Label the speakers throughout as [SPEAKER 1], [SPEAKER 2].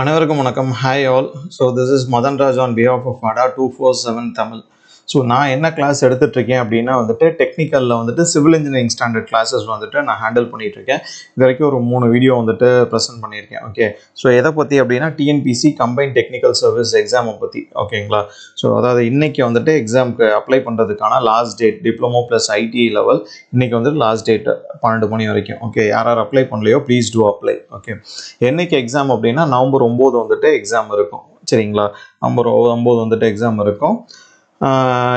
[SPEAKER 1] அனைவருக்கும் வணக்கம். Hi all so this is Madan Raj on behalf of Adda two four seven Tamil so நான் என்ன class எடுத்துட்டு இருக்கேன் அப்படின்னா வந்துட்டு டெக்னிக்கலில் வந்துட்டு சிவில் இன்ஜினியரிங் ஸ்டாண்டர்ட் கிளாஸஸ் வந்துட்டு நான் ஹேண்டில் பண்ணிகிட்ருக்கேன் இது வரைக்கும் ஒரு மூணு வீடியோ வந்துட்டு ப்ரெசென்ட் பண்ணியிருக்கேன். ஓகே ஸோ எதை பற்றி அப்படின்னா டிஎன்பிசி கம்பைன் டெக்னிக்கல் சர்வீஸ் எக்ஸாமை பற்றி ஓகேங்களா ஸோ அதாவது இன்றைக்கி வந்துட்டு எக்ஸாம்க்கு அப்ளை பண்ணுறதுக்கான last date diploma plus IT level இன்றைக்கி வந்துட்டு லாஸ்ட் டேட் பன்னெண்டு மணி வரைக்கும். ஓகே யார் யார் அப்ளை பண்ணலையோ ப்ளீஸ் டூ அப்ளை ஓகே என்னைக்கு எக்ஸாம் அப்படின்னா நவம்பர் ஒம்பது வந்துட்டு எக்ஸாம் இருக்கும். சரிங்களா? நவம்பர் ஒம்பது வந்துட்டு எக்ஸாம் இருக்கும்.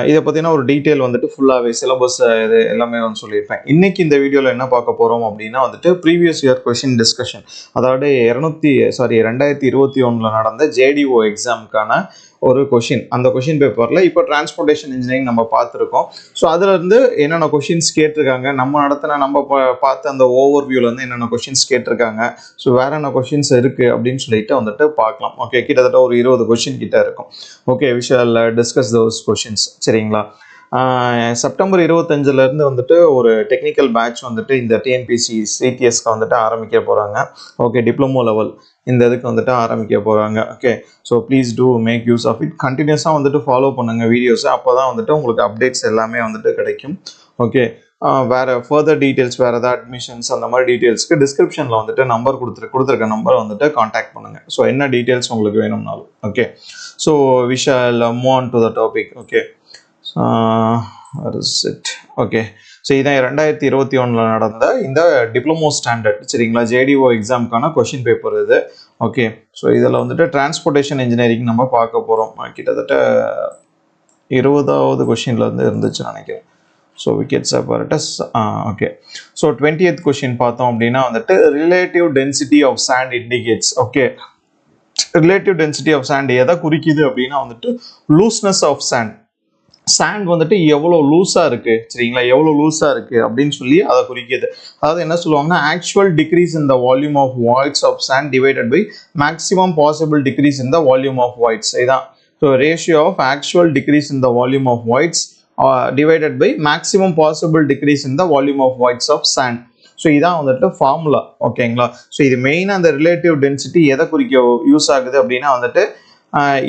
[SPEAKER 1] இதை பற்றினா ஒரு டீட்டெயில் வந்துட்டு ஃபுல்லாகவே சிலபஸ் இது எல்லாமே வந்து சொல்லியிருப்பேன். இன்றைக்கி இந்த வீடியோவில் என்ன பார்க்க போகிறோம் அப்படின்னா வந்துட்டு ப்ரீவியஸ் இயர் கொஷின் டிஸ்கஷன் அதாவது இரநூத்தி சாரி ரெண்டாயிரத்தி இருபத்தி ஒன்றில் நடந்த ஜேடிஓ எக்ஸாமுக்கான ஒரு கொஷின் அந்த கொஷின் பேப்பரில் இப்போ டிரான்ஸ்போர்ட்டேஷன் இன்ஜினியரிங் நம்ம பார்த்துருக்கோம். ஸோ அதுலேருந்து என்னென்ன கொஷின்ஸ் கேட்டிருக்காங்க? நம்ம நடத்தின நம்ம பா- பார்த்த அந்த ஓவர் வியூலேருந்து என்னென்ன கொஷின்ஸ் கேட்டிருக்காங்க? ஸோ வேற என்ன கொஷின்ஸ் இருக்குது அப்படின்னு சொல்லிட்டு வந்துட்டு பார்க்கலாம். ஓகே கிட்டத்தட்ட ஒரு இருபது கொஷின் கிட்ட இருக்கும். Okay we shall discuss those questions சரிங்களா? செப்டம்பர் இருபத்தஞ்சிலேருந்து வந்துட்டு ஒரு டெக்னிக்கல் பேட்ச் வந்துட்டு இந்த டிஎன்பிசி சிடிஎஸ்க்கு வந்துட்டு ஆரம்பிக்க போகிறாங்க ஓகே டிப்ளமோ லெவல் இந்த இதுக்கு வந்துட்டு ஆரம்பிக்க போகிறாங்க okay so please do make use of it கண்டினியூஸாக வந்துட்டு ஃபாலோ பண்ணுங்கள் வீடியோஸை அப்போ தான் வந்துட்டு உங்களுக்கு அப்டேட்ஸ் எல்லாமே வந்துட்டு கிடைக்கும். ஓகே வேறு ஃபர்தர் டீட்டெயில்ஸ் வேறு ஏதாவது அட்மிஷன்ஸ் அந்த மாதிரி டீட்டெயில்ஸ்க்கு டிஸ்கிரிப்ஷனில் வந்துட்டு நம்பர் கொடுத்துரு கொடுத்துருக்க நம்பர் வந்துட்டு காண்டாக்ட் பண்ணுங்கள் ஸோ என்ன டீட்டெயில்ஸ் உங்களுக்கு வேணும்னாலும். Okay so we shall move on to the topic okay set okay so இதான் ரெண்டாயிரத்தி இருபத்தி ஒன்றில் நடந்த இந்த டிப்ளமோ ஸ்டாண்டர்ட் சரிங்களா? ஜேடிஓ எக்ஸாமுக்கான கொஷின் பேப்பர் இது. ஓகே ஸோ இதில் வந்துட்டு டிரான்ஸ்போர்ட்டேஷன் இன்ஜினியரிங் நம்ம பார்க்க போகிறோம் கிட்டத்தட்ட இருபதாவது கொஷின்லேருந்து இருந்துச்சு நினைக்கிறேன். So Vicat's apparatus okay so twentieth question பார்த்தோம் அப்படின்னா வந்துட்டு relative density of sand indicates okay relative density of sand எதை குறிக்குது அப்படின்னா வந்துட்டு லூஸ்னஸ் ஆஃப் சாண்ட் சாண்ட் வந்துட்டு எவ்வளோ லூஸாக இருக்குது சரிங்களா? எவ்வளோ லூஸாக இருக்குது அப்படின்னு சொல்லி அதை குறிக்கிது அதாவது என்ன சொல்லுவாங்கன்னா actual decrease in the volume of voids of sand divided by maximum possible decrease in the volume of voids இதான் so ratio of actual decrease in the volume of voids divided by maximum possible decrease in the volume of voids of sand so இதான் வந்துட்டு formula ஓகேங்களா so இது மெயினாக அந்த relative density எதை குறிக்க use ஆகுது அப்படின்னா வந்துட்டு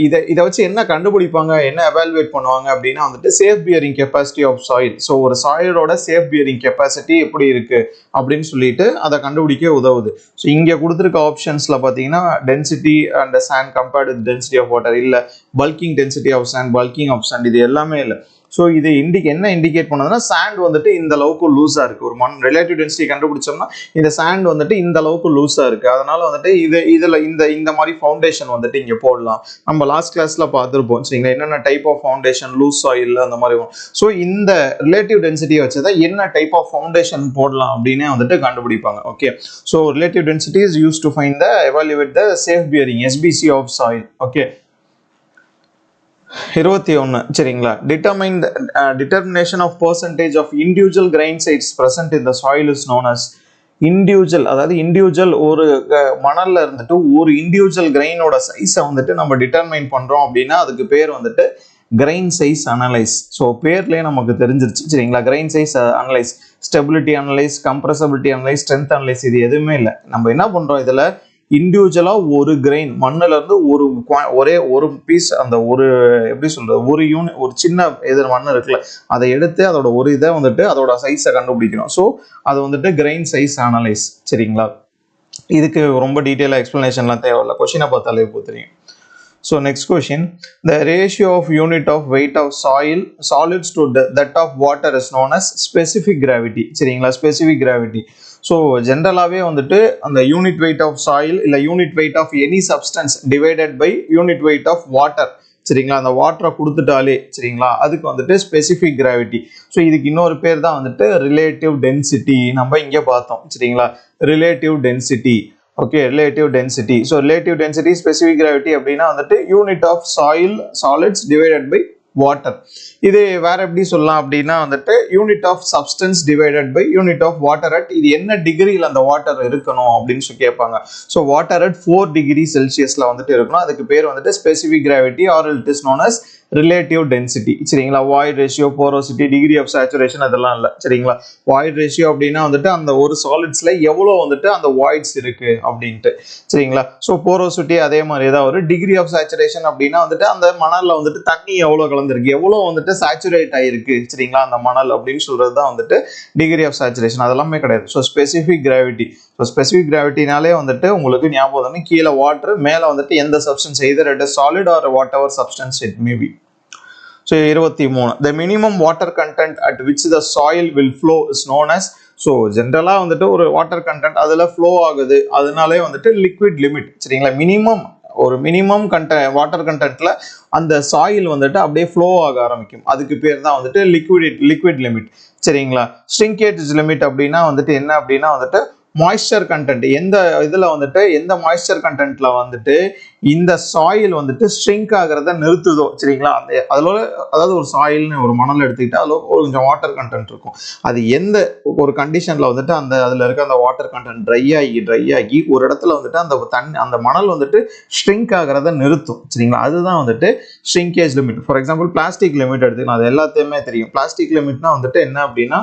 [SPEAKER 1] இதை இதை வச்சு என்ன கண்டுபிடிப்பாங்க? என்ன எவாலுவேட் பண்ணுவாங்க அப்படின்னா வந்துட்டு safe bearing capacity of soil so ஒரு சாயிலோட சேஃப் பியரிங் கெப்பாசிட்டி எப்படி இருக்குது அப்படின்னு சொல்லிட்டு அதை கண்டுபிடிக்க உதவுது. ஸோ இங்கே கொடுத்துருக்க ஆப்ஷன்ஸில் பார்த்தீங்கன்னா density and sand compared with density of water இல்லை bulking density of sand bulking of sand இது எல்லாமே இல்லை. ஸோ இது இண்டி என்ன இண்டிகேட் பண்ணுதுன்னா சாண்ட் வந்துட்டு இந்த அளவுக்கு லூஸாக இருக்குது ஒரு மண் ரிலேட்டிவ் டென்சிட்டி கண்டுபிடிச்சோம்னா இந்த சாண்ட் வந்துட்டு இந்த அளவுக்கு லூஸாக இருக்குது அதனால வந்துட்டு இது இதில் இந்த இந்த மாதிரி ஃபவுண்டேஷன் வந்துட்டு இங்கே போடலாம். நம்ம லாஸ்ட் கிளாஸில் பார்த்துருப்போம். சரிங்களா? என்னென்ன type of foundation loose soil அந்த மாதிரி ஸோ இந்த ரிலேட்டிவ் டென்சிட்டியை வச்சு தான் என்ன டைப் ஆஃப் ஃபவுண்டேஷன் போடலாம் அப்படின்னு வந்துட்டு கண்டுபிடிப்பாங்க. Okay so relative density is use to find the evaluate the safe bearing SBC of soil okay இருபத்தி ஒன்று சரிங்களா? Determine determination of percentage of individual grain sides present இந்த soil is known as individual அதாவது individual ஒரு மணலில் இருந்துட்டு ஒரு individual கிரெயினோட சைஸை வந்துட்டு நம்ம டிட்டர்மைன் பண்ணுறோம் அப்படின்னா அதுக்கு பேர் வந்துட்டு கிரெயின் சைஸ் அனலைஸ் ஸோ பேர்லேயே நமக்கு தெரிஞ்சிருச்சு சரிங்களா? Grain size analyse stability analyse compressibility analyse strength analyse இது எதுவுமே இல்லை. நம்ம என்ன பண்ணுறோம் இதில்? இண்டிவிஜுவலாக ஒரு கிரெயின் மண்ணிலேருந்து ஒரு ஒரே ஒரு பீஸ் அந்த ஒரு எப்படி சொல்கிறது ஒரு யூனிட் ஒரு சின்ன இது மண் இருக்குல்ல அதை எடுத்து அதோட ஒரு இதை வந்துட்டு அதோட சைஸை கண்டுபிடிக்கணும். ஸோ அது வந்துட்டு கிரெயின் சைஸ் அனலைஸ் சரிங்களா? இதுக்கு ரொம்ப டீட்டெயிலாக எக்ஸ்ப்ளனேஷன்லாம் தேவையில்ல. கொஷினை பார்த்தாலே இப்போ தெரியும் so next question the ratio of unit of weight of soil solids to that of water is known as specific gravity சரிங்களா? ஸ்பெசிஃபிக் கிராவிட்டி ஸோ ஜென்ரலாகவே வந்துட்டு அந்த யூனிட் வெயிட் ஆஃப் சாயில் இல்லை unit weight of any substance divided by unit weight of water சரிங்களா? அந்த வாட்டரை கொடுத்துட்டாலே சரிங்களா? அதுக்கு வந்துட்டு ஸ்பெசிஃபிக் கிராவிட்டி ஸோ இதுக்கு இன்னொரு பேர் தான் வந்துட்டு ரிலேட்டிவ் டென்சிட்டி நம்ம இங்கே பார்த்தோம் சரிங்களா? Relative density okay relative density so relative density specific gravity அப்படின்னா வந்துட்டு unit of soil solids divided by water இது வேற எப்படி சொல்லலாம் அப்படின்னா வந்துட்டு unit of substance divided by unit of water at இது என்ன டிகிரியில் அந்த வாட்டர் இருக்கணும் அப்படின்னு சொல்லி கேட்பாங்க. So water at four degree செல்சியஸில் வந்துட்டு இருக்கணும். அதுக்கு பேர் வந்துட்டு specific gravity or it is known as relative density சரிங்களா? Void ratio porosity degree of saturation அதெல்லாம் இல்லை. சரிங்களா? வாய்ட் ரேஷியோ அப்படின்னா வந்துட்டு அந்த ஒரு சாலிட்ஸில் எவ்வளோ வந்துட்டு அந்த வாய்ட்ஸ் இருக்கு அப்படின்ட்டு. சரிங்களா? ஸோ போரோசிட்டி அதே மாதிரி தான் ஒரு டிகிரி ஆஃப் சேச்சுரேஷன் அப்படின்னா வந்துட்டு அந்த மணலில் வந்துட்டு தண்ணி எவ்வளோ கலந்துருக்கு? எவ்வளோ வந்துட்டு சேச்சுரேட் ஆயிருக்கு? சரிங்களா? அந்த மணல் அப்படின்னு சொல்றது தான் வந்துட்டு டிகிரி ஆஃப் சேச்சுரேஷன் அதெல்லாமே கிடையாது. ஸோ ஸ்பெசிஃபிக் கிராவிட்டி ஸோ ஸ்பெசிஃபிக் கிராவிட்டினாலே வந்துட்டு உங்களுக்கு ஞாபகம் வந்து கீழே வாட்டர் மேலே வந்துட்டு எந்த substance either it solid or whatever substance it maybe so இருபத்தி மூணு. The minimum water content at which the soil will flow is known as so ஜென்ரலாக வந்துட்டு ஒரு வாட்டர் கண்டென்ட் அதில் ஃப்ளோ ஆகுது. அதனாலே வந்துட்டு லிக்விட் லிமிட் சரிங்களா? மினிமம் ஒரு மினிமம் கண்ட வாட்டர் கண்டென்ட்ல அந்த சாயில் வந்துட்டு அப்படியே ஃப்ளோ ஆக ஆரம்பிக்கும். அதுக்கு பேர் தான் வந்துட்டு லிக்விட் லிக்விட் லிமிட் சரிங்களா? ஸ்ட்ரிங்கேஜ் லிமிட் அப்படின்னா வந்துட்டு என்ன அப்படின்னா வந்துட்டு மாய்ஸ்சர் கண்டென்ட் எந்த இதில் வந்துட்டு எந்த மாய்ஸ்சர் கண்டென்ட்ல வந்துட்டு இந்த சாயில் வந்துட்டு ஸ்ட்ரிங்க் ஆகிறத நிறுத்துதோ சரிங்களா? அந்த அதில் அதாவது ஒரு சாயில்னு ஒரு மணல் எடுத்துக்கிட்டு அதில் ஒரு கொஞ்சம் வாட்டர் கண்டென்ட் இருக்கும். அது எந்த ஒரு கண்டிஷனில் வந்துட்டு அந்த அதில் இருக்க அந்த வாட்டர் கண்டென்ட் ட்ரை ஆகி ட்ரை ஆகி ஒரு இடத்துல வந்துட்டு அந்த தண்ணி அந்த மணல் வந்துட்டு ஸ்ட்ரிங்க் ஆகிறத நிறுத்தும் சரிங்களா? அதுதான் வந்துட்டு shrinkage limit for example plastic limit எடுத்துக்கலாம். அது எல்லாத்தையுமே தெரியும். பிளாஸ்டிக் லிமிட்னா வந்துட்டு என்ன அப்படின்னா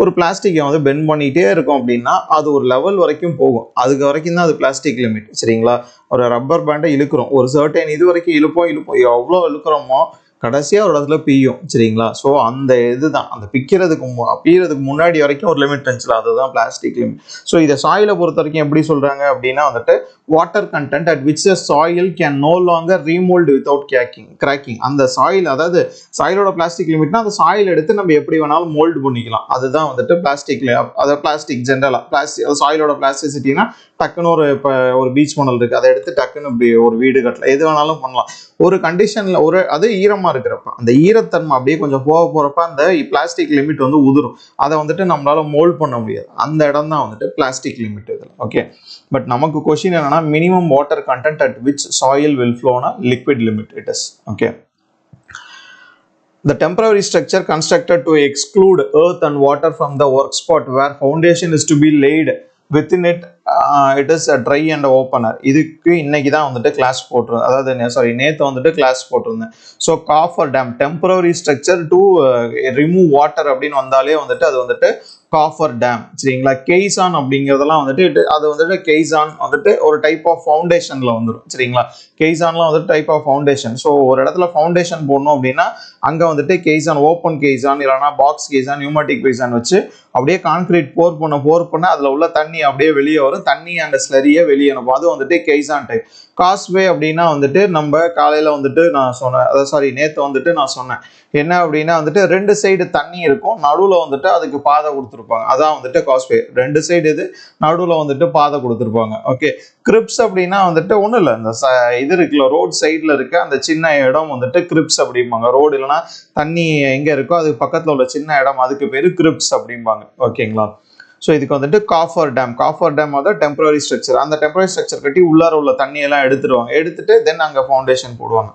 [SPEAKER 1] ஒரு பிளாஸ்டிக்கை வந்து பெண்ட் பண்ணிகிட்டே இருக்கும் அப்படின்னா அது ஒரு லெவல் வரைக்கும் போகும். அதுக்கு வரைக்கும் தான் அது பிளாஸ்டிக் லிமிட் சரிங்களா? ஒரு ரப்பர் பேண்டை இழுக்கிறோம். ஒரு சர்டைன் இது வரைக்கும் இழுப்போம் இழுப்போம். எவ்வளோ இழுக்கிறோமோ கடைசியாக ஒரு இடத்துல பியும் சரிங்களா? ஸோ அந்த இதுதான். அந்த பிக்கிறதுக்கு பியறதுக்கு முன்னாடி வரைக்கும் ஒரு லிமிட் இருந்துச்சுல அதுதான் பிளாஸ்டிக் லிமிட் ஸோ இதை சாயிலை பொறுத்த வரைக்கும் எப்படி சொல்கிறாங்க அப்படின்னா வந்துட்டு water content at which soil can no longer remould without caking cracking அந்த சாயில் அதாவது சாயிலோட பிளாஸ்டிக் லிமிட்னா அந்த சாயில் எடுத்து நம்ம எப்படி வேணாலும் மோல்டு பண்ணிக்கலாம். அதுதான் வந்துட்டு பிளாஸ்டிக்ல அதாவது பிளாஸ்டிக் ஜென்ரலாக பிளாஸ்டிக் சாயிலோட பிளாஸ்டிசிட்டினா டக்குன்னு ஒரு இப்போ ஒரு பீச் மணல் இருக்குது அதை எடுத்து டக்குன்னு இப்படி ஒரு வீடு கட்டலாம். எது வேணாலும் பண்ணலாம். ஒரு கண்டிஷனில் ஒரு அது ஈரமாக இருக்கிறப்ப அந்த ஈரத்தன்மை அப்படியே கொஞ்சம் போக போகிறப்ப அந்த பிளாஸ்டிக் லிமிட் வந்து உதிரும். அதை வந்துட்டு நம்மளால மோல்ட் பண்ண முடியாது. அந்த இடம் தான் வந்துட்டு பிளாஸ்டிக் லிமிட் இதில். ஓகே பட் நமக்கு கொஷின் என்னன்னா minimum water content at which soil will ஃப்ளோனா liquid limit it is okay The temporary structure constructed to exclude earth and water from the work spot where foundation is to be laid within it it is a dry and opener இதுக்கு இன்னைக்கு தான் வந்துட்டு class போட்டிருந்தேன். அதாவது sorry நேற்று வந்துட்டு class போட்டிருந்தேன். So coffer dam temporary structure to remove water அப்படின்னு வந்தாலே வந்துட்டு அது வந்துட்டு காஃபர் டேம் சரிங்களா? கெய்சான் அப்படிங்கிறதெல்லாம் வந்துட்டு அது வந்துட்டு கெய்சான் வந்துட்டு ஒரு டைப் ஆஃப் ஃபவுண்டேஷனில் வந்துடும் சரிங்களா? கெய்சான்லாம் வந்துட்டு டைப் ஆஃப் ஃபவுண்டேஷன் ஸோ ஒரு இடத்துல ஃபவுண்டேஷன் போடணும் அப்படின்னா அங்கே வந்துட்டு கெய்சான் ஓப்பன் கெய்சான் இல்லைனா பாக்ஸ் கெய்சான் நியூமேட்டிக் கெய்சான் வச்சு அப்படியே கான்கிரீட் போர் பண்ண போர் பண்ண அதில் உள்ள தண்ணி அப்படியே வெளியே வரும். தண்ணி அண்ட் ஸ்லரியை வெளியே அனுப்பும். அது வந்துட்டு கெய்சான் டைப் காஸ்வே அப்படின்னா வந்துட்டு நம்ம காலையில் வந்துட்டு நான் சொன்னேன் அதாவது சாரி நேற்று வந்துட்டு நான் சொன்னேன். என்ன அப்படின்னா வந்துட்டு ரெண்டு சைடு தண்ணி இருக்கும். நடுவில் வந்துட்டு அதுக்கு பாதை கொடுத்துருப்பாங்க. அதான் வந்துட்டு காஸ்வே ரெண்டு சைடு இது நடுவில் வந்துட்டு பாதை கொடுத்துருப்பாங்க. ஓகே கிரிப்ஸ் அப்படின்னா வந்துட்டு ஒன்றும் இல்லை. இந்த ச இது இருக்குல்ல ரோட் சைடில் இருக்க அந்த சின்ன இடம் வந்துட்டு கிரிப்ஸ் அப்படிம்பாங்க. ரோடு இல்லைன்னா தண்ணி எங்கே இருக்கோ அதுக்கு பக்கத்தில் உள்ள சின்ன இடம் அதுக்கு பேர் கிரிப்ஸ் அப்படிம்பாங்க. ஓகேங்களா ஸோ இதுக்கு வந்துட்டு காஃபர் டேம் காஃபர் டேம் வந்து டெம்பரரி ஸ்ட்ரக்சர் அந்த டெம்பரரி ஸ்ட்ரக்சர் கட்டி உள்ளார உள்ள தண்ணியெல்லாம் எடுத்துருவாங்க. எடுத்துட்டு தென் அங்கே ஃபவுண்டேஷன் போடுவாங்க.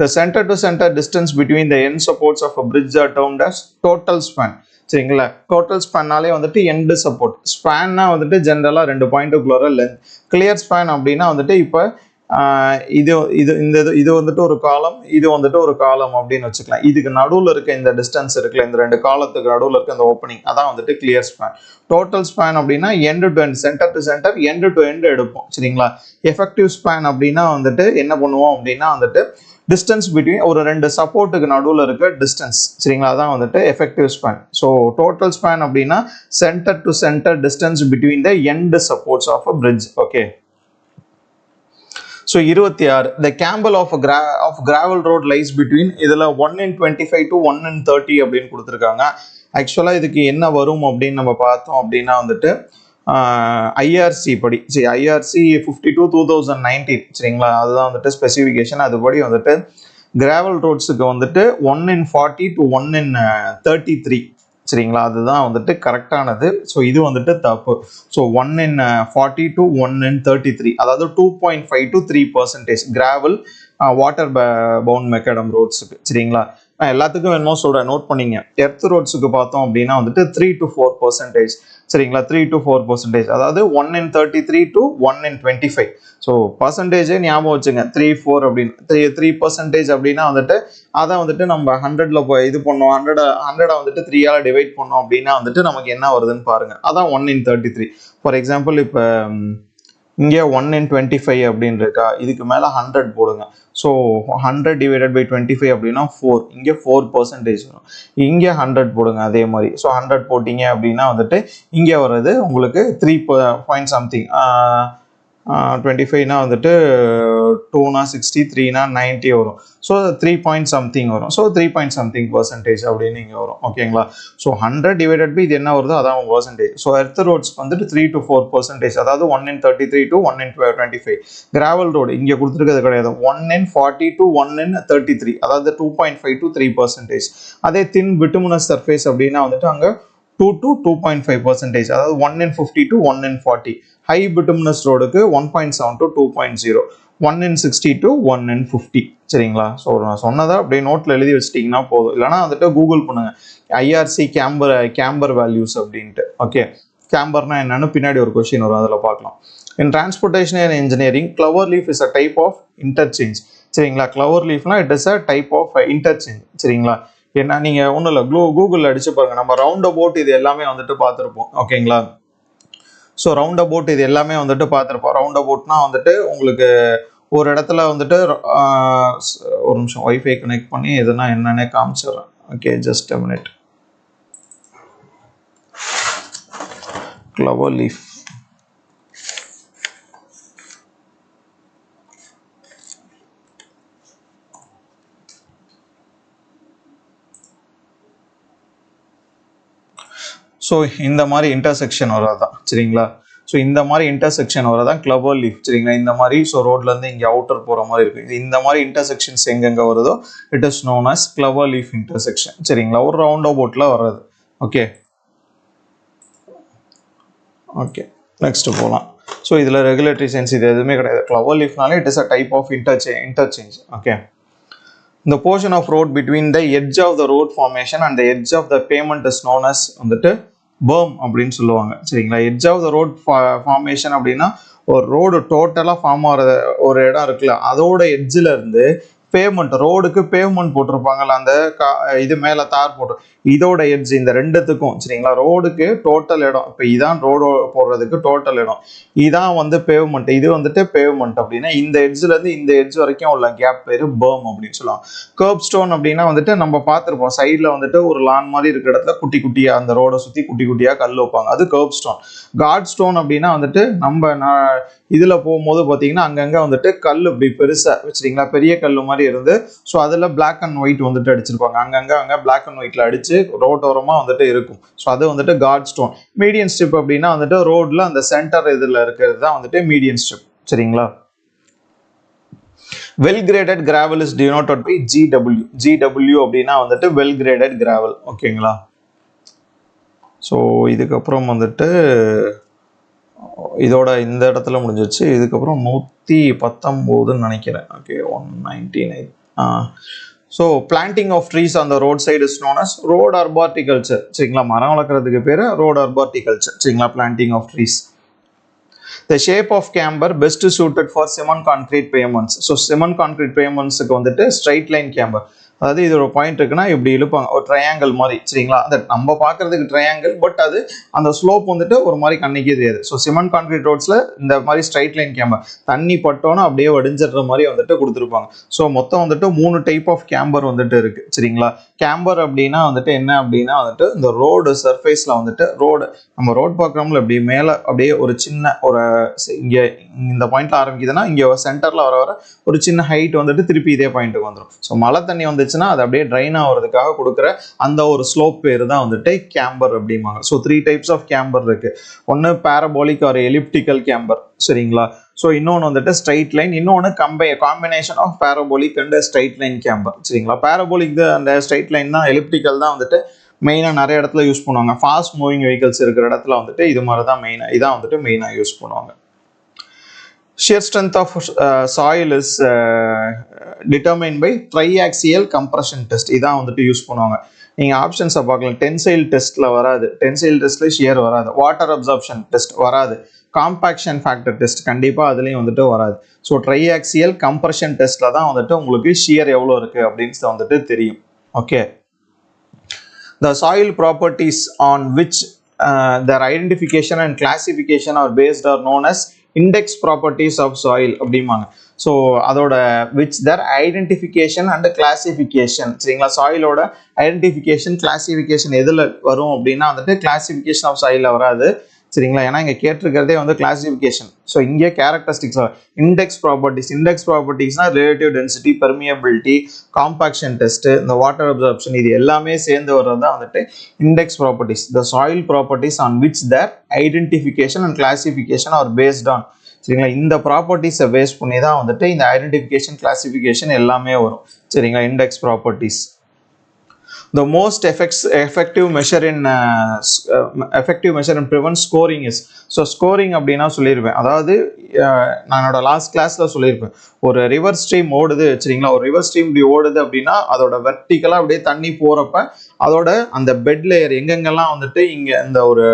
[SPEAKER 1] The centre to centre distance between the end supports of a bridge are known as total span சரிங்களா? டோட்டல் ஸ்பேன்னாலே வந்துட்டு எண்டு சப்போர்ட் ஸ்பேன்னா வந்துட்டு ஜென்ரலாக ரெண்டு பாயிண்ட்டுக்குள்ளார லென்த் கிளியர் ஸ்பேன் அப்படின்னா வந்துட்டு இப்போ இது இது இந்த இது இது வந்துட்டு ஒரு காலம் இது வந்துட்டு ஒரு காலம் அப்படின்னு வச்சுக்கலாம். இதுக்கு நடுவில் இருக்க இந்த டிஸ்டன்ஸ் இருக்குல்ல இந்த ரெண்டு காலத்துக்கு நடுவில் இருக்க இந்த ஓப்பனிங் அதான் வந்துட்டு கிளியர் ஸ்பேன் டோட்டல் ஸ்பேன் அப்படின்னா end to end centre to centre end to end எடுப்போம் சரிங்களா? எஃபெக்டிவ் ஸ்பேன் அப்படின்னா வந்துட்டு என்ன பண்ணுவோம் அப்படின்னா வந்துட்டு டிஸ்டன்ஸ் பிட்வீன் ஒரு ரெண்டு சப்போர்ட்டுக்கு நடுவில் இருக்க டிஸ்டன்ஸ் சரிங்களா? அதான் வந்துட்டு effective span so total span அப்படின்னா centre to centre distance between the end supports of a bridge okay so இருபத்தி ஆறு த கேம்பல் ஆஃப் கிரா of gravel road lies between இதில் one in twenty five to one in thirty அப்படின்னு கொடுத்துருக்காங்க. ஆக்சுவலாக இதுக்கு என்ன வரும் அப்படின்னு நம்ம பார்த்தோம் அப்படின்னா வந்துட்டு ஐஆர்சி படி. சரி IRC fifty two two thousand nineteen சரிங்களா? அதுதான் வந்துட்டு ஸ்பெசிஃபிகேஷன் அதுபடி வந்துட்டு கிராவல் ரோட்ஸுக்கு வந்துட்டு one in forty to one in thirty three சரிங்களா? அதுதான் வந்துட்டு கரெக்டானது. ஸோ இது வந்துட்டு தப்பு. So one in forty to one in thirty three அதாவது two point five to three percentage gravel water bound macadam ரோட்ஸுக்கு சரிங்களா? நான் எல்லாத்துக்கும் வேணுமோ சொல்கிறேன் நோட் பண்ணிங்க. எர்த் ரோட்ஸுக்கு பார்த்தோம் அப்படின்னா வந்துட்டு த்ரீ டு ஃபோர் பர்சன்டேஜ் சரிங்களா? த்ரீ டு ஃபோர் பர்சன்டேஜ் அதாவது one in thirty three to one in twenty five so பர்சன்டேஜே ஞாபகம் வச்சுங்க. த்ரீ ஃபோர் அப்படின்னு. த்ரீ த்ரீ பர்சன்டேஜ் அப்படின்னா வந்துட்டு அதை வந்துட்டு நம்ம ஹண்ட்ரட்ல போய் இது பண்ணோம். ஹண்ட்ரட் ஹண்ட்ரடை வந்துட்டு த்ரீயால் டிவைட் பண்ணோம் அப்படின்னா வந்துட்டு நமக்கு என்ன வருதுன்னு பாருங்க. அதான் one in thirty three for example இப்போ இங்கே ஒன் இன் டுவெண்ட்டி ஃபைவ் அப்படின்னு இருக்கா இதுக்கு மேலே ஹண்ட்ரட் போடுங்க. So hundred divided by twenty five அப்படின்னா ஃபோர் இங்கே ஃபோர் பர்சன்டேஜ் வரும். இங்கே ஹண்ட்ரட் போடுங்க அதே மாதிரி. ஸோ ஹண்ட்ரட் போட்டிங்க அப்படின்னா வந்துட்டு இங்கே வர்றது உங்களுக்கு த்ரீ பாயிண்ட் சம்திங் டுவெண்ட்டி ஃபைவ்னா வந்துட்டு டூனா சிக்ஸ்டி த்ரீனா நைன்ட்டி வரும். ஸோ த்ரீ பாயிண்ட் சம்திங் வரும். So three point something percentage அப்படின்னு இங்கே வரும். ஓகேங்களா ஸோ ஹண்ட்ரட் டிவைடட் பை இது என்ன வருதோ அதான் பர்சன்டேஜ் ஸோ எர்த் ரோட்ஸ் வந்துட்டு த்ரீ டு ஃபோர் பர்சன்டேஜ் அதாவது one in thirty three to one in twenty five gravel road இங்கே கொடுத்துருக்கிறது கிடையாது. One in forty to one in thirty three அதாவது two point five to three percentage அதே thin bituminous surface அப்படின்னா வந்துட்டு அங்கே two to two point five percentage அதாவது one in fifty to one in forty high bituminous ரோடுக்கு one point seven to two point zero one in sixty to one in fifty சரிங்களா? So நான் சொன்னதை அப்படியே நோட்டில் எழுதி வச்சிட்டிங்கன்னா போதும். இல்லைனா வந்துட்டு கூகுள் பண்ணுங்க. ஐஆர்சி கேம்பர் கேம்பர் வேல்யூஸ் அப்படின்ட்டு. ஓகே கேம்பர்னா என்னன்னு பின்னாடி ஒரு கொஸ்டின் வரும். அதில் பார்க்கலாம். In transportation and engineering clover leaf is a type of interchange சரிங்களா? Clover லீஃப்னா it is a type of interchange சரிங்களா? ஏன்னா நீங்கள் ஒன்றும் இல்லை க்ளூ கூகுளில் அடிச்சு பாருங்க. நம்ம ரவுண்ட் அபவுட் இது எல்லாமே வந்துட்டு பார்த்துருப்போம். ஓகேங்களா ஸோ ரவுண்ட் அபவுட் இது எல்லாமே வந்துட்டு பார்த்துருப்போம். ரவுண்ட் அபவுட்னா வந்துட்டு உங்களுக்கு ஒரு இடத்துல வந்துட்டு ஒரு நிமிஷம் ஒய்ஃபை கனெக்ட் பண்ணி எதுனா என்னன்னே காமிச்சிடுறேன். Okay just minute clover leaf so இந்த மாதிரி இன்டர்செக்ஷன் வரதான் சரிங்களா? ஸோ இந்த மாதிரி இன்டர்செக்ஷன் வரதான் கிளவர் லீஃப் சரிங்களா? இந்த மாதிரி ஸோ ரோட்லேருந்து இங்கே அவுட்டர் போகிற மாதிரி இருக்கு இது இந்த மாதிரி இன்டர்செக்ஷன்ஸ் எங்கெங்கே வருதோ it is known as clover leaf intersection சரிங்களா? ஒரு ரவுண்ட் அபவுட்டில் வர்றது. ஓகே ஓகே நெக்ஸ்ட் போகலாம் ஸோ இதில் ரெகுலேட்டரி சென்ஸ் இது எதுவுமே கிடையாது. Clover லீஃப்னாலே it is a type of inter interchange okay இந்த portion of road between the edge of the road formation and the edge of the pavement is known as வந்துட்டு berm அப்படின்னு சொல்லுவாங்க. சரிங்களா? Edge of the road formation அப்படின்னா ஒரு road டோட்டலாக form ஆகிற ஒரு இடம் இருக்குல்ல அதோட எட்ஜில் இருந்து பேமெண்ட் ரோடுக்கு பேமெண்ட் போட்டிருப்பாங்கல்ல அந்த கா இது மேலே தார் போட்டு. இதோட எட்ஜ் இந்த ரெண்டுத்துக்கும் சரிங்களா? ரோடுக்கு டோட்டல் இடம். இப்போ இதான் ரோடு போடுறதுக்கு டோட்டல் இடம். இதான் வந்து பேவ்மெண்ட் இது வந்துட்டு பேவ்மெண்ட் அப்படின்னா இந்த எட்ஜ்லேருந்து இந்த எட்ஜ் வரைக்கும் உள்ள கேப் பேர் பேர்ம் அப்படின்னு சொல்லுவாங்க. கேர்ப் ஸ்டோன் அப்படின்னா வந்துட்டு நம்ம பார்த்துருப்போம் சைடில் வந்துட்டு ஒரு லான் மாதிரி இருக்கிற இடத்துல குட்டி குட்டியாக அந்த ரோடை சுற்றி குட்டி குட்டியாக கல் வைப்பாங்க. அது கேர்ப் ஸ்டோன் காட் ஸ்டோன் அப்படின்னா வந்துட்டு நம்ம நான் இதில் போகும்போது பார்த்தீங்கன்னா அங்கங்கே வந்துட்டு கல் இப்படி பெருசாக வச்சுருங்களா பெரிய கல் மாதிரி இருந்து. ஸோ அதில் பிளாக் அண்ட் ஒயிட் வந்துட்டு அடிச்சிருப்பாங்க. அங்கங்கே அங்கே பிளாக் அண்ட் ஒயிட்டில் அடிச்சு ரோட்டோரமாக வந்துட்டு இருக்கும். ஸோ அது வந்துட்டு காட் ஸ்டோன் மீடியன் ஸ்ட்ரிப் அப்படின்னா வந்துட்டு ரோட்டில் அந்த சென்டர் இதில் இருக்கிறது தான் வந்துட்டு மீடியன் ஸ்ட்ரிப் சரிங்களா? Well graded gravel is denoted by GW GW அப்படின்னா வந்துட்டு வெல் கிரேடட் கிராவல் ஓகேங்களா ஸோ இதுக்கப்புறம் வந்துட்டு இதோட இந்த இடத்துல முடிஞ்சிச்சு இதுக்கப்புறம் நூற்றி பத்தொம்போதுன்னு நினைக்கிறேன். Okay one ninety nine so planting of trees அந்த road side is known as road arboriculture சரிங்களா? மரம் வளர்க்குறதுக்கு பேர் ரோட் அர்பார்டிகல்ச்சர் சரிங்களா? Planting of trees the shape of camber best suited for cement concrete pavements so cement concrete பேமெண்ட்ஸுக்கு வந்துட்டு straight line camber அதாவது இது ஒரு பாயிண்ட் இருக்குன்னா இப்படி இழுப்பாங்க. ஒரு ட்ரையாங்கிள் மாதிரி சரிங்களா? அந்த நம்ம பார்க்கறதுக்கு ட்ரையாங்கிள் பட் அது அந்த ஸ்லோப் வந்துட்டு ஒரு மாதிரி கண்ணிக்கே தெரியாது. ஸோ சிமெண்ட் கான்கிரீட் ரோட்ஸில் இந்த மாதிரி ஸ்ட்ரைட் லைன் கேம்பர் தண்ணி பட்டோன்னா அப்படியே வடிஞ்சிடுற மாதிரி வந்துட்டு கொடுத்துருப்பாங்க. ஸோ மொத்தம் வந்துட்டு மூணு டைப் ஆஃப் கேம்பர் வந்துட்டு இருக்கு சரிங்களா? கேம்பர் அப்படின்னா வந்துட்டு என்ன அப்படின்னா வந்துட்டு இந்த ரோடு சர்ஃபேஸில் வந்துட்டு ரோடு நம்ம ரோட் பார்க்குறோம்ல இப்படி மேலே அப்படியே ஒரு சின்ன ஒரு இங்கே இந்த பாயிண்ட்ல ஆரம்பிக்குதுன்னா இங்கே சென்டரில் வர வர ஒரு சின்ன ஹைட் வந்துட்டு திருப்பி இதே பாயிண்ட்டுக்கு வந்துடும் ஸோ மழை தண்ணி வந்துச்சுன்னா அது அப்படியே ட்ரைன் ஆகிறதுக்காக கொடுக்குற அந்த ஒரு ஸ்லோப் பேர் தான் வந்துட்டு கேம்பர் அப்படிம்பாங்க. So three types of camber இருக்கு. ஒன்று பேரபோலிக் ஒரு எலிப்டிக்கல் கேம்பர் சரிங்களா? ஸோ இன்னொன்று வந்துட்டு ஸ்ட்ரைட் லைன் இன்னொன்று கம்பை combination of parabolic and straight line camber சரிங்களா? பேரபோலிக் அந்த ஸ்ட்ரைட் லைன் தான் எலிப்டிக்கல் தான் வந்துட்டு மெயினாக நிறைய இடத்துல யூஸ் பண்ணுவாங்க. ஃபாஸ்ட் மூவிங் வெஹிக்கல்ஸ் இருக்கிற இடத்துல வந்துட்டு இது மாதிரி தான் மெயினாக இதான் வந்துட்டு மெயினாக யூஸ் பண்ணுவாங்க. Shear strength of uh, soil is uh, determined by triaxial compression test. இதான் வந்துட்டு யூஸ் பண்ணுவாங்க. நீங்கள் ஆப்ஷன்ஸை பார்க்கலாம். டென்சைல் டெஸ்ட்டில் வராது. டென்சைல் டெஸ்ட்டில் ஷியர் வராது. வாட்டர் அப்சார்ப்ஷன் டெஸ்ட் வராது. காம்பாக்ஷன் ஃபேக்டர் டெஸ்ட் கண்டிப்பாக அதுலேயும் வந்துட்டு வராது. ஸோ ட்ரைஆக்சியல் கம்ப்ரஷன் டெஸ்ட்டில் தான் வந்துட்டு உங்களுக்கு ஷியர் எவ்வளோ இருக்குது அப்படின்னு வந்துட்டு தெரியும். Okay the soil properties on which their identification and classification are based are known as index properties of soil அப்படிம்பாங்க. ஸோ அதோட which their identification and classification சரிங்களா? சாயிலோட ஐடென்டிஃபிகேஷன் கிளாசிஃபிகேஷன் எதில் வரும் அப்படின்னா வந்துட்டு கிளாசிஃபிகேஷன் ஆஃப் சாயிலில் வராது. சரிங்களா? ஏன்னா இங்கே கேட்டிருக்கிறதே வந்து கிளாசிஃபிகேஷன் ஸோ இங்கே characteristics index properties index ப்ராப்பர்ட்டிஸ்னா relative density permeability compaction test இந்த வாட்டர் அப்சர்ப்ஷன் இது எல்லாமே சேர்ந்து வர்றது தான் வந்துட்டு index properties the soil properties on which their identification and classification are based on சரிங்களா? இந்த ப்ராப்பர்ட்டிஸை பேஸ் பண்ணி தான் வந்துட்டு இந்த ஐடென்டிஃபிகேஷன் கிளாசிஃபிகேஷன் எல்லாமே வரும். சரிங்களா? Index properties the most effects, effective measure in uh, uh effective measure in prevent scoring is so scoring அப்படின்னா சொல்லியிருப்பேன் அதாவது uh, நான் என்னோட லாஸ்ட் கிளாஸ்ல சொல்லியிருப்பேன் ஒரு ரிவர் ஸ்ட்ரீம் ஓடுது சரிங்களா ஒரு ரிவர் ஸ்ட்ரீம் இப்படி ஓடுது அப்படின்னா அதோட வெர்டிக்கலாக அப்படியே தண்ணி போறப்ப அதோட அந்த பெட் லேயர் எங்கெங்கெல்லாம் வந்துட்டு இங்க இந்த ஒரு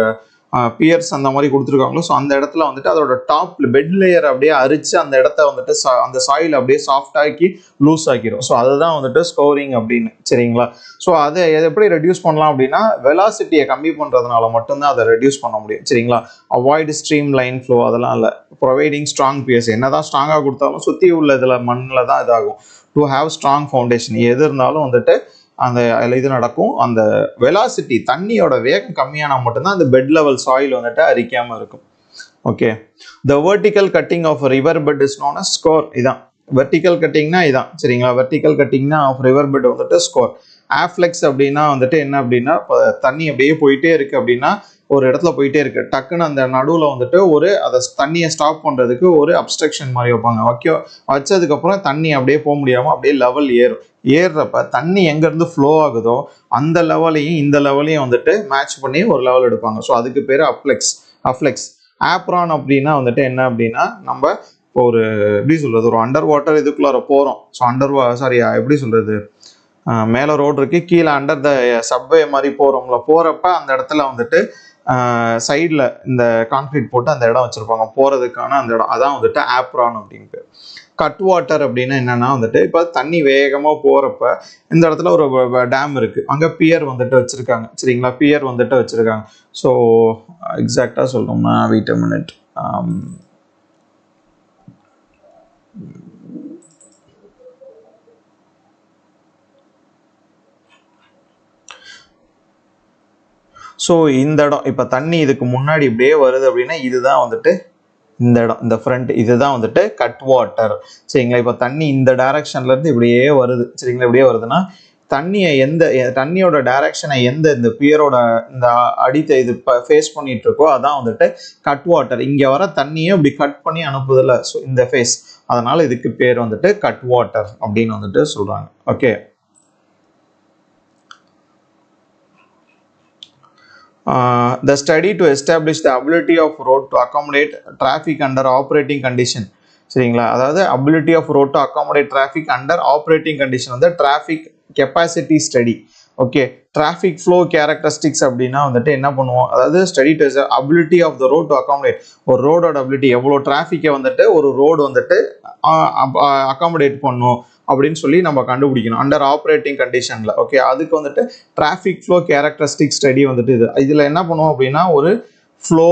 [SPEAKER 1] பியர்ஸ் அந்த மாதிரி கொடுத்துருக்காங்களோ ஸோ அந்த இடத்துல வந்துட்டு அதோட டாப் பெட் லேயர் அப்படியே அரிச்சு அந்த இடத்த வந்துட்டு அந்த சாயில் அப்படியே சாஃப்டாக்கி லூஸ் ஆக்கிரும். ஸோ அதுதான் வந்துட்டு ஸ்கோரிங் அப்படின்னு சரிங்களா? ஸோ அதை எப்படி ரெடியூஸ் பண்ணலாம் அப்படின்னா வெலாசிட்டியை கம்மி பண்ணுறதுனால மட்டும்தான் அதை ரெடியூஸ் பண்ண முடியும் சரிங்களா? அவாய்ட் ஸ்ட்ரீம் லைன் ஃப்ளோ அதெல்லாம் இல்லை. ப்ரொவைடிங் ஸ்ட்ராங் பிஎஸ் என்னதான் ஸ்ட்ராங்காக கொடுத்தாலும் சுற்றி உள்ள இதில் மண்ணில் தான் இதாகும். டு ஹாவ் ஸ்ட்ராங் ஃபவுண்டேஷன் எது இருந்தாலும் வந்துட்டு அந்த இது நடக்கும். அந்த வெலாசிட்டி தண்ணியோட வேகம் கம்மியானா மட்டும்தான் அந்த பெட் லெவல் சாயில் வந்துட்டு அரிக்காமல் இருக்கும். Okay the vertical cutting of river bed is known score இதான். வெர்டிக்கல் கட்டிங்னா இதான். சரிங்களா? வெர்டிக்கல் கட்டிங்னா ஆஃப் ரிவர் பெட் வந்துட்டு ஸ்கோர் ஆஃப்ளெக்ஸ் அப்படின்னா வந்துட்டு என்ன அப்படின்னா இப்போ தண்ணி அப்படியே போயிட்டே இருக்குது அப்படின்னா ஒரு இடத்துல போயிட்டே இருக்கு. டக்குன்னு அந்த நடுவில் வந்துட்டு ஒரு அதை தண்ணியை ஸ்டாப் பண்ணுறதுக்கு ஒரு அப்ஸ்ட்ரக்ஷன் மாதிரி வைப்பாங்க. வைக்க வச்சதுக்கப்புறம் தண்ணி அப்படியே போக முடியாமல் அப்படியே லெவல் ஏறும். ஏறுறப்ப தண்ணி எங்கேருந்து ஃப்ளோ ஆகுதோ அந்த லெவலையும் இந்த லெவலையும் வந்துட்டு மேட்ச் பண்ணி ஒரு லெவல் எடுப்பாங்க. ஸோ அதுக்கு பேர் அப்ளெக்ஸ் அப்ளெக்ஸ் ஆப்ரான் அப்படின்னா வந்துட்டு என்ன அப்படின்னா நம்ம இப்போ ஒரு எப்படி சொல்கிறது ஒரு அண்டர் வாட்டர் இதுக்குள்ளார போகிறோம் ஸோ அண்டர் வா சாரி எப்படி சொல்கிறது மேலே ரோடு இருக்குது கீழே அண்டர் த சப்வே மாதிரி போகிறோம்ல போகிறப்ப அந்த இடத்துல வந்துட்டு சைடில் இந்த கான்க்ரீட் போட்டு அந்த இடம் வச்சுருப்பாங்க. போகிறதுக்கான அந்த இடம். அதான் வந்துட்டு ஆப்ரான் அப்படின்ட்டு கட் வாட்டர் அப்படின்னா என்னென்னா வந்துட்டு இப்போ தண்ணி வேகமாக போகிறப்ப இந்த இடத்துல ஒரு டேம் இருக்குது அங்கே பியர் வந்துட்டு வச்சுருக்காங்க. சரிங்களா? பியர் வந்துட்டு வச்சுருக்காங்க. ஸோ எக்ஸாக்டாக சொல்லணும்னா வெயிட் மினிட் ஸோ இந்த இடம் இப்போ தண்ணி இதுக்கு முன்னாடி இப்படியே வருது அப்படின்னா இதுதான் வந்துட்டு இந்த இடம் இந்த ஃப்ரண்ட் இதுதான் வந்துட்டு கட் வாட்டர் சரிங்களா? இப்போ தண்ணி இந்த டேரக்ஷன்லேருந்து இப்படியே வருது. சரிங்களா? இப்படியே வருதுன்னா தண்ணியை எந்த தண்ணியோட டைரக்ஷனை எந்த இந்த பியரோட இந்த அடித்த இது ஃபேஸ் பண்ணிட்டு இருக்கோ அதான் வந்துட்டு கட் வாட்டர் இங்கே வர தண்ணியை இப்படி கட் பண்ணி அனுப்புதில்ல. ஸோ இந்த ஃபேஸ் அதனால் இதுக்கு பேர் வந்துட்டு கட் வாட்டர் அப்படின்னு வந்துட்டு சொல்கிறாங்க okay uh, the study to establish the ability of road to accommodate traffic under operating condition சரிங்களா அதாவது ability of road to accommodate traffic under operating condition வந்து traffic capacity study okay traffic flow characteristics அப்படின்னா வந்துட்டு என்ன பண்ணுவோம் அதாவது study to ability of the road to accommodate ஒரு ரோடோட அபிலிட்டி எவ்வளோ டிராஃபிக்கை வந்துட்டு ஒரு ரோடு வந்துட்டு அகாமடேட் பண்ணும் அப்படின்னு சொல்லி நம்ம கண்டுபிடிக்கணும் அண்டர் ஆப்ரேட்டிங் கண்டிஷனில் ஓகே அதுக்கு வந்துட்டு டிராஃபிக் ஃப்ளோ கேரக்டரிஸ்டிக் ஸ்டடி வந்துட்டு இது. இதில் என்ன பண்ணுவோம் அப்படின்னா ஒரு ஃப்ளோ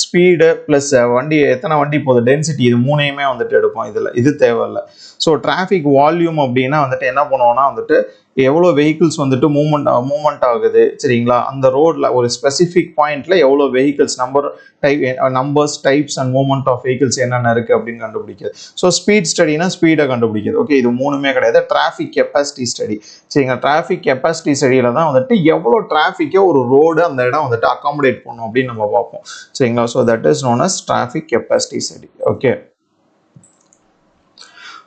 [SPEAKER 1] ஸ்பீடு ப்ளஸ் வண்டி எத்தனை வண்டி போகுது டென்சிட்டி இது மூணையுமே வந்துட்டு எடுப்போம். இதில் இது தேவையில்லை. ஸோ டிராஃபிக் வால்யூம் அப்படின்னா வந்துட்டு என்ன பண்ணுவோம்னா வந்துட்டு எவ்வளோ வெஹிக்கிள்ஸ் வந்துட்டு மூவ்மெண்ட் மூவ்மெண்ட் ஆகுது சரிங்களா? அந்த ரோடில் ஒரு ஸ்பெசிஃபிக் பாயிண்ட்ல எவ்வளோ vehicles number type numbers types and movement of vehicles என்னென்ன இருக்குது அப்படின்னு கண்டுபிடிக்கிறது. ஸோ ஸ்பீட் ஸ்டடினா ஸ்பீடை கண்டுபிடிக்கிறது. ஓகே இது மூணுமே கிடையாது. டிராஃபிக் கெப்பாசிட்டி ஸ்டடி சரிங்களா? டிராஃபிக் கெப்பாசிட்டி ஸ்டடியில் தான் வந்துட்டு எவ்வளோ டிராஃபிக்கை ஒரு ரோடு அந்த இடம் வந்துட்டு அக்காமடேட் பண்ணும் அப்படின்னு நம்ம பார்ப்போம். சரிங்களா? So that is known as traffic capacity study okay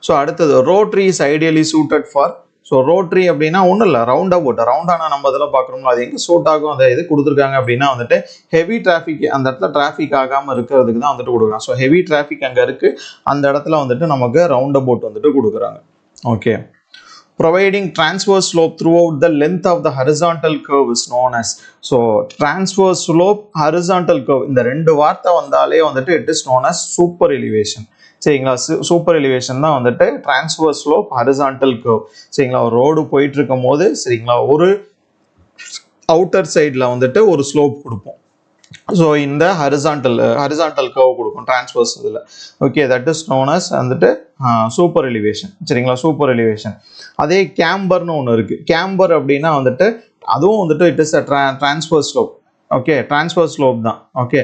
[SPEAKER 1] so அடுத்தது rotary is ideally suited for so rotary அப்படின்னா ஒன்றும் இல்லை ரவுண்ட் அபவுட் ரவுண்டான நம்ம இதில் பார்க்குறோம்ல அது எங்கே சூட் ஆகும் அந்த இது கொடுத்துருக்காங்க அப்படின்னா வந்துட்டு ஹெவி டிராஃபிக் அந்த இடத்துல டிராஃபிக் ஆகாமல் இருக்கிறதுக்கு தான் வந்துட்டு கொடுக்குறாங்க. ஸோ ஹெவி டிராஃபிக் அங்கே இருக்குது அந்த இடத்துல வந்துட்டு நமக்கு ரவுண்ட் அபவுட் வந்துட்டு கொடுக்குறாங்க. Okay providing transverse slope throughout the length of the horizontal curve is known as. So transverse slope horizontal curve இந்த ரெண்டு வார்த்தை வந்தாலே வந்துட்டு it is known as super elevation சரிங்களா? சூப்பர் எலிவேஷன் தான் வந்துட்டு டிரான்ஸ்வர் ஸ்லோப் ஹரிசான்டல் கர்வ் சரிங்களா? ஒரு ரோடு போயிட்டு இருக்கும் போது சரிங்களா? ஒரு அவுட்டர் சைடில் வந்துட்டு ஒரு ஸ்லோப் கொடுப்போம். ஸோ இந்த ஹரிசான்டல் ஹரிசான்டல் கர்வ் கொடுக்கும் டிரான்ஸ்வர்ஸ் இதில். Okay that is known as வந்துட்டு சூப்பர் எலிவேஷன் சரிங்களா? சூப்பர் எலிவேஷன் அதே கேம்பர்னு ஒன்று இருக்குது கேம்பர் அப்படின்னா வந்துட்டு அதுவும் வந்துட்டு it is a draw transfer slope okay transfer slope தான். ஓகே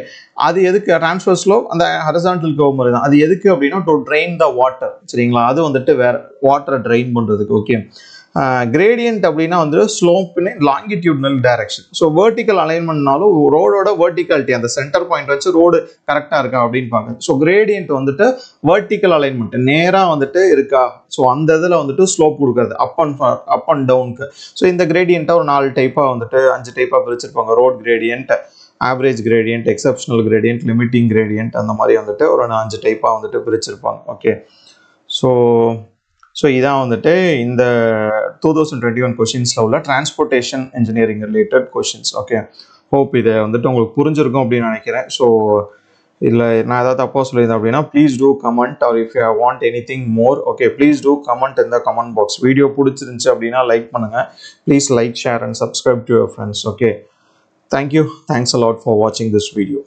[SPEAKER 1] அது எதுக்கு? டிரான்ஸ்ஃபர் ஸ்லோப் அந்த ஹரிசான்டல் கர்வ் மாதிரி தான். அது எதுக்கு அப்படின்னா டு ட்ரெயின் த வாட்டர் சரிங்களா? அது வந்துட்டு வேற வாட்டரை ட்ரெயின் பண்ணுறதுக்கு ஓகே கிரேடியன்ட் அப்படின்னா வந்து ஸ்லோப்னு லாங்கிடியூட்னல் டைரக்ஷன் ஸோ வேர்ட்டிக்கல் அலைன்மெண்ட்னாலும் ரோடோட வேர்ட்டிகாலிட்டி அந்த சென்டர் பாயிண்ட் வச்சு ரோடு கரெக்டாக இருக்கா அப்படின்னு பார்க்குது ஸோ கிரேடியன்ட் வந்துட்டு வேர்ட்டிக்கல் அலைன்மெண்ட் நேராக வந்துட்டு இருக்கா? ஸோ அந்த இதில் வந்துட்டு ஸ்லோப் கொடுக்குறது அப் அண்ட் அப் அண்ட் டவுனுக்கு ஸோ இந்த கிரேடியண்ட்டாக ஒரு நாலு டைப்பாக வந்துட்டு அஞ்சு டைப்பாக பிரிச்சிருப்பாங்க. Road gradient average gradient exceptional gradient limiting gradient அந்த மாதிரி வந்துட்டு ஒரு அஞ்சு டைப்பாக வந்துட்டு பிரிச்சிருப்பாங்க. ஓகே ஸோ ஸோ இதான் வந்துட்டு இந்த டூ தௌசண்ட் டுவெண்ட்டி ஒன் கொஷின்ஸில் உள்ள transportation engineering related questions okay hope இதை வந்துட்டு உங்களுக்கு புரிஞ்சிருக்கும் அப்படின்னு நினைக்கிறேன். ஸோ இல்லை நான் ஏதாவது தப்பாக சொல்லியிருந்தேன் அப்படின்னா please do comment or if you want any thing more okay please do comment இந்த கமெண்ட் பாக்ஸ் வீடியோ பிடிச்சிருந்துச்சு அப்படின்னா லைக் பண்ணுங்கள் please like share and subscribe to your friends okay thank you thanks a lot for வாட்சிங் this video